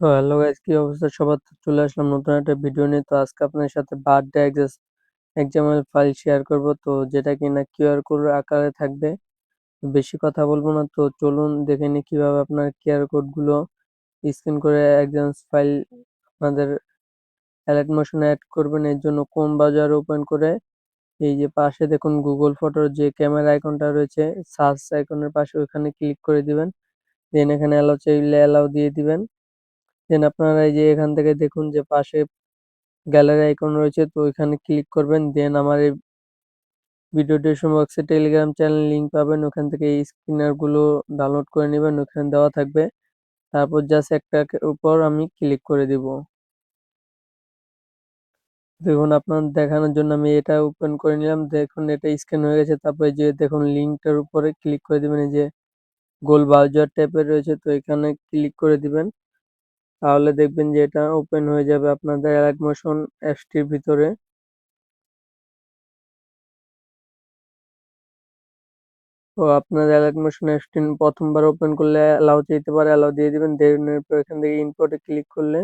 তো hello guys কি অবস্থা? সবার চলে আসলাম নতুন একটা ভিডিও নিয়ে। তো আজকে আপনার সাথে বার্থডে এক্সাম্পল ফাইল শেয়ার করব। তো যেটা কিনা কিউআর কোড আকারে থাকবে, বেশি কথা বলব না। তো চলুন দেখে নিই কীভাবে আপনার কিউআর কোডগুলো স্ক্যান করে একজন ফাইল আপনাদের অ্যালার্ট মোশনে অ্যাড করবেন। এর জন্য কোম বাজার ওপেন করে, এই যে পাশে দেখুন গুগল ফটোর যে ক্যামেরা আইকনটা রয়েছে সার্চ আইকনের পাশে ওইখানে ক্লিক করে দিবেন। দেন এখানে অ্যালাউ চাইলে অ্যালাউ দিয়ে দিবেন। দেন আপনারা এই যে এখান থেকে দেখুন যে পাশে গ্যালারি আইকন রয়েছে, তো ওইখানে ক্লিক করবেন। দেন আমার এই ভিডিও ডিসক্রিপশন বক্সে টেলিগ্রাম চ্যানেল লিঙ্ক পাবেন। ওখান থেকে এই স্ক্রিনারগুলো ডাউনলোড করে নেবেন। ওখানে দেওয়া থাকবে। তারপর জাস্ট একটা উপর আমি ক্লিক করে দিব। দেখুন, আপনার দেখানোর জন্য আমি এটা ওপেন করে নিলাম। দেখুন, এটা স্ক্যান হয়ে গেছে। তারপরে যে দেখুন লিঙ্কটার উপরে ক্লিক করে দিবেন। এই যে গোল বাউজার টাইপের রয়েছে, তো এখানে ক্লিক করে দিবেন। তাহলে দেখবেন যে এটা ওপেন হয়ে যাবে আপনাদের অ্যালার্ট মোশন অ্যাপসটির ভিতরে। তো আপনার অ্যালার্ট মোশন অ্যাপসটি প্রথমবার ওপেন করলে অ্যালাউ চাইতে পারে অ্যালাউ দিয়ে দিবেন দেন এরপর এখান থেকে ইম্পোর্টে ক্লিক করলে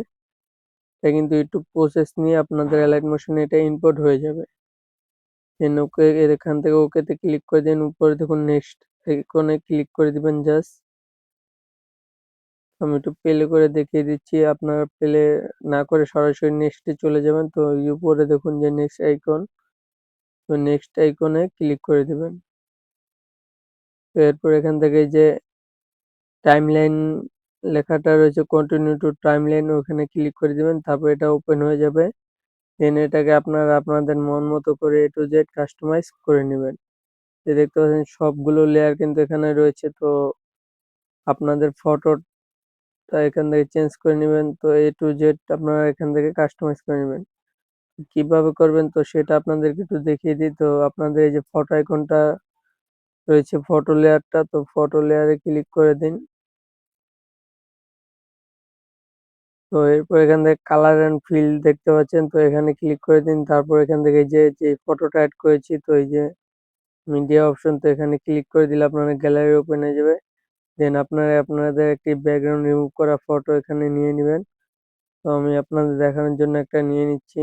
এটা কিন্তু একটু প্রসেস নিয়ে আপনাদের অ্যালার্ট মোশনে এটা ইম্পোর্ট হয়ে যাবে। দেন ওকে, এখান থেকে ওকেতে ক্লিক করে দিন, উপরে দেখুন নেক্সট এখানে ক্লিক করে দিবেন জাস্ট আমি একটু প্লে করে দেখিয়ে দিচ্ছি। আপনারা প্লে না করে সরাসরি নেক্সটে চলে যাবেন। তো উপরে দেখুন যে নেক্সট আইকন তো নেক্সট আইকনে ক্লিক করে দেবেন। তো এরপর এখান থেকে যে টাইম লাইন লেখাটা রয়েছে কন্টিনিউ টু টাইম লাইন ওখানে ক্লিক করে দিবেন। তারপর এটা ওপেন হয়ে যাবে। দেন এটাকে আপনারা আপনাদের মন মতো করে এ টু জেড কাস্টমাইজ করে নেবেন। দেখতে পাচ্ছেন সবগুলো লেয়ার কিন্তু এখানে রয়েছে। তো আপনাদের ফটো তা এখান থেকে চেঞ্জ করে নেবেন। তো এ টু জেড আপনারা এখান থেকে কাস্টমাইজ করে নেবেন। কীভাবে করবেন তো সেটা আপনাদেরকে একটু দেখিয়ে দিই। তো আপনাদের এই যে ফটো আইকনটা রয়েছে ফটো লেয়ারটা তো ফটো লেয়ারে ক্লিক করে দিন। তো এরপর এখান থেকে কালার অ্যান্ড ফিল দেখতে পাচ্ছেন। তো এখানে ক্লিক করে দিন। তারপর এখান থেকে যে যে ফটোটা অ্যাড করেছি, তো এই যে মিডিয়া অপশন তো এখানে ক্লিক করে দিলে আপনার গ্যালারি ওপেন হয়ে যাবে। দেন আপনারা আপনাদের একটি ব্যাকগ্রাউন্ড রিমুভ করা ফটো এখানে নিয়ে নেবেন। তো আমি আপনাদের দেখানোর জন্য একটা নিয়ে নিচ্ছি।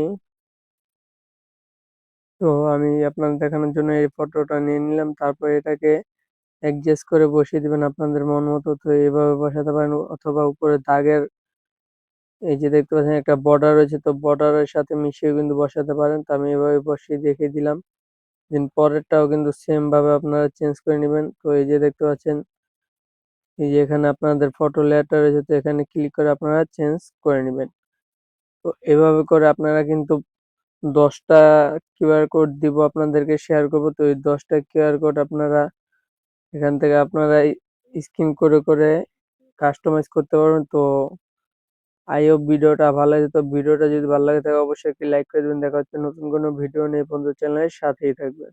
তো আমি আপনাদের দেখানোর জন্য এই ফটোটা নিয়ে নিলাম। তারপর এটাকে অ্যাডজাস্ট করে বসিয়ে দিবেন আপনাদের মন মতো। তো এইভাবে বসাতে পারেন অথবা উপরে দাগের, এই যে দেখতে পাচ্ছেন একটা বর্ডার রয়েছে। তো বর্ডারের সাথে মিশিয়ে কিন্তু বসাতে পারেন। তো আমি এভাবে বসিয়ে দেখিয়ে দিলাম। দেন পরেরটাও কিন্তু সেম ভাবে আপনারা চেঞ্জ করে নেবেন। তো এই যে দেখতে পাচ্ছেন এই যে এখানে আপনাদের ফটো লেয়ারটা রয়েছে, তো এখানে ক্লিক করে আপনারা চেঞ্জ করে নেবেন। তো এভাবে করে আপনারা কিন্তু দশটা কিউআর কোড দিব আপনাদেরকে শেয়ার করব। তো এই দশটা কিউআর কোড আপনারা এখান থেকে আপনারা স্ক্রিন করে করে কাস্টমাইজ করতে পারবেন। তো আই হোপ ভিডিওটা ভালো লাগে তো ভিডিওটা যদি ভালো লাগে থাকে অবশ্যই একটি লাইক করে দেবেন। দেখা হচ্ছে নতুন কোনো ভিডিও নিয়ে বন্ধু চ্যানেলের সাথেই থাকবেন।